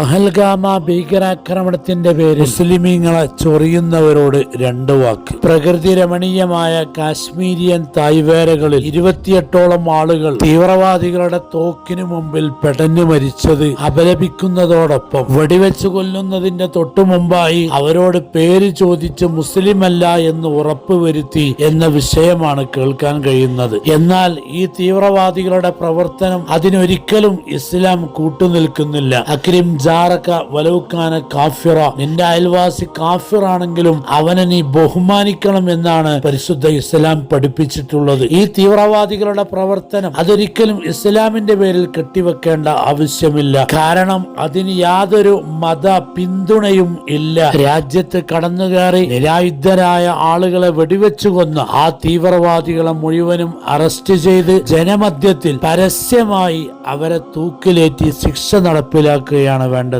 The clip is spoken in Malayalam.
പഹൽഗാമ ഭീകരാക്രമണത്തിന്റെ പേര് മുസ്ലിമീങ്ങളെ ചൊറിയുന്നവരോട് രണ്ട് വാക്ക്. പ്രകൃതി രമണീയമായ കാശ്മീരിയൻ തായ്വേരകളിൽ ഇരുപത്തിയെട്ടോളം ആളുകൾ തീവ്രവാദികളുടെ തോക്കിനു മുമ്പിൽ പെടഞ്ഞു മരിച്ചത് അപലപിക്കുന്നതോടൊപ്പം വെടിവെച്ചു കൊല്ലുന്നതിന്റെ തൊട്ടു മുമ്പായി അവരോട് പേര് ചോദിച്ച് മുസ്ലിമല്ല എന്ന് ഉറപ്പുവരുത്തി എന്ന വിഷയമാണ് കേൾക്കാൻ കഴിയുന്നത്. എന്നാൽ ഈ തീവ്രവാദികളുടെ പ്രവർത്തനം അതിനൊരിക്കലും ഇസ്ലാം കൂട്ടുനിൽക്കുന്നില്ല. അക്രിം ജാറക്ക വലവുക്കാന കാഫിറ. നിന്റെ അയൽവാസി കാഫിറാണെങ്കിലും അവനെ നീ ബഹുമാനിക്കണം എന്നാണ് പരിശുദ്ധ ഇസ്ലാം പഠിപ്പിച്ചിട്ടുള്ളത്. ഈ തീവ്രവാദികളുടെ പ്രവർത്തനം അതൊരിക്കലും ഇസ്ലാമിന്റെ പേരിൽ കെട്ടിവെക്കേണ്ട ആവശ്യമില്ല. കാരണം അതിന് യാതൊരു മത പിന്തുണയും ഇല്ല. രാജ്യത്ത് കടന്നുകയറി നിരായുദ്ധരായ ആളുകളെ വെടിവെച്ചു കൊന്ന ആ തീവ്രവാദികളെ മുഴുവനും അറസ്റ്റ് ചെയ്ത് ജനമധ്യത്തിൽ പരസ്യമായി അവരെ തൂക്കിലേറ്റി ശിക്ഷ നടപ്പിലാക്കുകയാണ് വേണ്ടത്